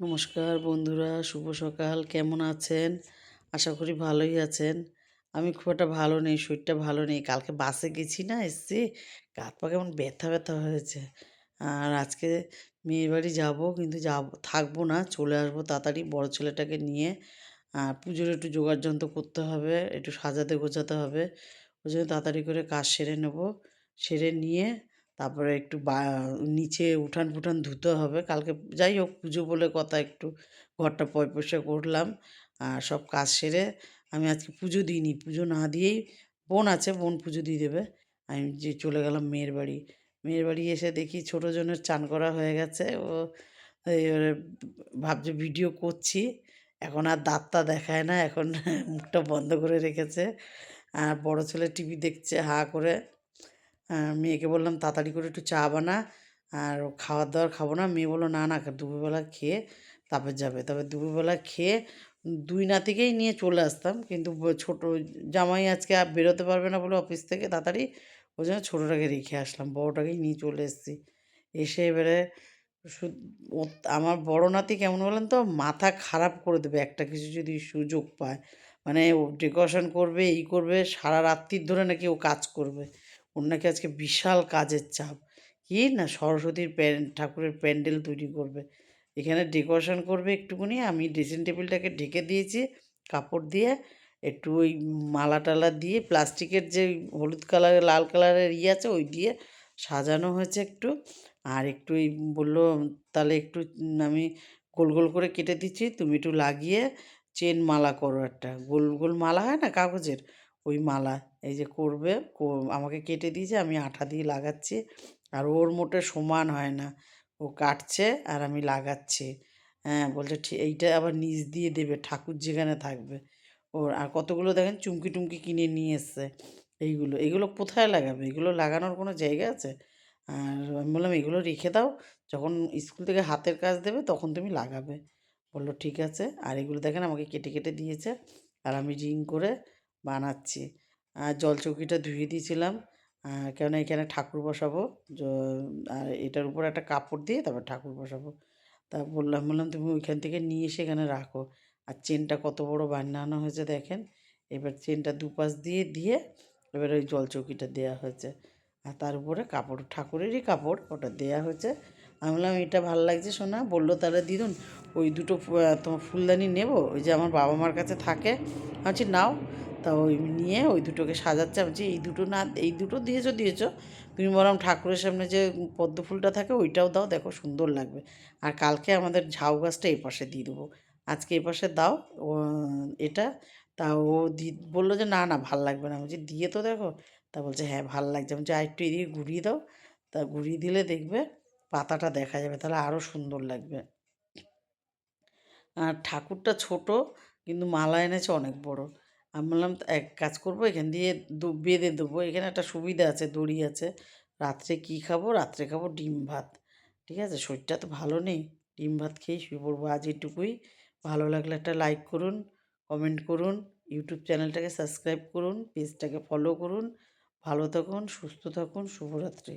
নমস্কার বন্ধুরা, শুভ সকাল। কেমন আছেন? আশা করি ভালোই আছেন। আমি খুব একটা ভালো নেই, শরীরটা ভালো নেই। কালকে বাসে গেছি না, এসছি গা পা কেমন ব্যথা ব্যথা হয়েছে। আর আজকে মেয়ের বাড়ি যাব, কিন্তু যাব, থাকব না, চলে আসব তাড়াতাড়ি বড় ছেলেটাকে নিয়ে। আর পুজোর একটু জোগাড় যন্ত্র করতে হবে, একটু সাজাতে গোছাতে হবে। ওই জন্য তাড়াতাড়ি করে কাজ সেরে নেব। সেরে নিয়ে তারপরে একটু বা, নিচে উঠান ফুঠান ধুতে হবে। কালকে যাই হোক পুজো বলে কথা একটু। ঘরটা পয় পয়সা করলাম আর সব কাজ সেরে আমি আজকে পুজো দিইনি। পুজো না দিয়েই বোন আছে, বোন পুজো দিয়ে দেবে। আমি যে চলে গেলাম মেয়ের বাড়ি। মেয়ের বাড়ি এসে দেখি ছোটো জনের চান করা হয়ে গেছে। ও এবারে ভাবছে ভিডিও করছি। এখন আর দাঁতটা দেখায় না। এখন মুখটা বন্ধ করে রেখেছে। আর বড় ছেলে টিভি দেখছে হা করে। মেয়েকে বললাম, তাড়াতাড়ি করে একটু চা বানা আর খাবার দাওয়ার খাব না। মেয়ে বলল, না না, দুপুরবেলা খেয়ে তারপর যাবে। তবে দুপুরবেলা খেয়ে দুই নাতিকেই নিয়ে চলে আসতাম। কিন্তু ছোট জামাই আজকে আর বেরোতে পারবে না বলে অফিস থেকে তাড়াতাড়ি। ওই জন্য ছোটোটাকে রেখে আসলাম, বড়োটাকেই নিয়ে চলে এসেছি। এসে এবারে আমার বড় নাতি কেমন বলেন তো, মাথা খারাপ করে দেবে একটা কিছু যদি সুযোগ পায়। মানে ও ডেকোরেশন করবে এই করবে, সারা রাত্রির ধরে নাকি ও কাজ করবে। ওর নাকি আজকে বিশাল কাজের চাপ। কি না সরস্বতীর প্যান, ঠাকুরের প্যান্ডেল তৈরি করবে। এখানে ডেকোরেশন করবে একটুখানি, আমি ড্রেসিং টেবিলটাকে ঢেকে দিয়েছি, কাপড় দিয়ে, একটু ওই মালা টালা দিয়ে, প্লাস্টিকের যে হলুদ কালারের লাল কালারের ইয়ে আছে, ওই দিয়ে সাজানো হয়েছে একটু। আর একটু ওই বলল, তাহলে একটু আমি গোল গোল করে কেটে দিচ্ছি, তুমি একটু লাগিয়ে চেন মালা করো একটা। গোল গোল মালা হয় না কাগজের? ওই মালা, এই যে করবে আমাকে কেটে দিয়েছে, আমি আঠা দিয়ে লাগাচ্ছি। আর ওর মোটে সমান হয় না। ও কাটছে আর আমি লাগাচ্ছি। হ্যাঁ বলছে ঠিক এইটা আবার নিচ দিয়ে দেবে, ঠাকুর যেখানে থাকবে। ওর, আর কতগুলো দেখেন চুমকি টুমকি কিনে নিয়ে এসছে। এইগুলো, এগুলো কোথায় লাগাবে? এগুলো লাগানোর কোনো জায়গা আছে? আর আমি বললাম, এগুলো রেখে দাও, যখন স্কুল থেকে হাতের কাজ দেবে, তখন তুমি লাগাবে। বলল, ঠিক আছে। আর এগুলো দেখেন আমাকে কেটে কেটে দিয়েছে। আর আমি রিং করে বানাচ্ছি। আর জলচৌকিটা ধুয়ে দিয়েছিলাম। কেননা এখানে ঠাকুর বসাবো। আর এটার উপর একটা কাপড় দিয়ে তারপর ঠাকুর বসাবো। তা বললাম বললাম, তুমি ওইখান থেকে নিয়ে এসে এখানে রাখো। আর চেনটা কত বড় বানানো হয়েছে দেখেন। এবার চেনটা দুপাশ দিয়ে দিয়ে এবার ওই জলচৌকিটা দেওয়া হয়েছে। আর তার উপরে কাপড়, ঠাকুরেরই কাপড় ওটা দেয়া হয়েছে। আমি বললাম, এটা ভালো লাগছে শোনা বলল, তাহলে দিদুন, ওই দুটো তোমার ফুলদানি নেব? ওই যে আমার বাবা মার কাছে থাকে। আমি নাও। তা ওই নিয়ে ওই দুটোকে সাজাচ্ছে। আমি এই দুটো না, এই দুটো দিয়েছ দিয়েছ। তুমি বরং ঠাকুরের সামনে যে পদ্ম ফুলটা থাকে, ওইটাও দাও, দেখো সুন্দর লাগবে। আর কালকে আমাদের ঝাউ গাছটা এই পাশে দিয়ে দেবো। আজকে এই পাশে দাও এটা। তা ও দি, বলল যে, না না, ভালো লাগবে না। বলছি, দিয়ে তো দেখো। তা বলছে হ্যাঁ ভালো লাগছে। আমি আর একটু এদিকে ঘুরিয়ে দাও। তা ঘুরিয়ে দিলে দেখবে পাতাটা দেখা যাবে, তাহলে আরও সুন্দর লাগবে। আর ঠাকুরটা ছোট, কিন্তু মালা এনেছে অনেক বড়। আমি বললাম, এক কাজ করব, এখান দিয়ে বেঁধে দেবো। এখানে একটা সুবিধা আছে, দড়ি আছে। রাত্রে কী খাব? রাত্রে খাব ডিম ভাত। ঠিক আছে? শরীরটা তো ভালো নেই। ডিম ভাত খেয়েই শুয়ে পড়ব আজ এটুকুই। ভালো লাগলে একটা লাইক করুন কমেন্ট করুন ইউটিউব চ্যানেলটাকে সাবস্ক্রাইব করুন পেজটাকে ফলো করুন। ভালো থাকুন, সুস্থ থাকুন, শুভরাত্রি।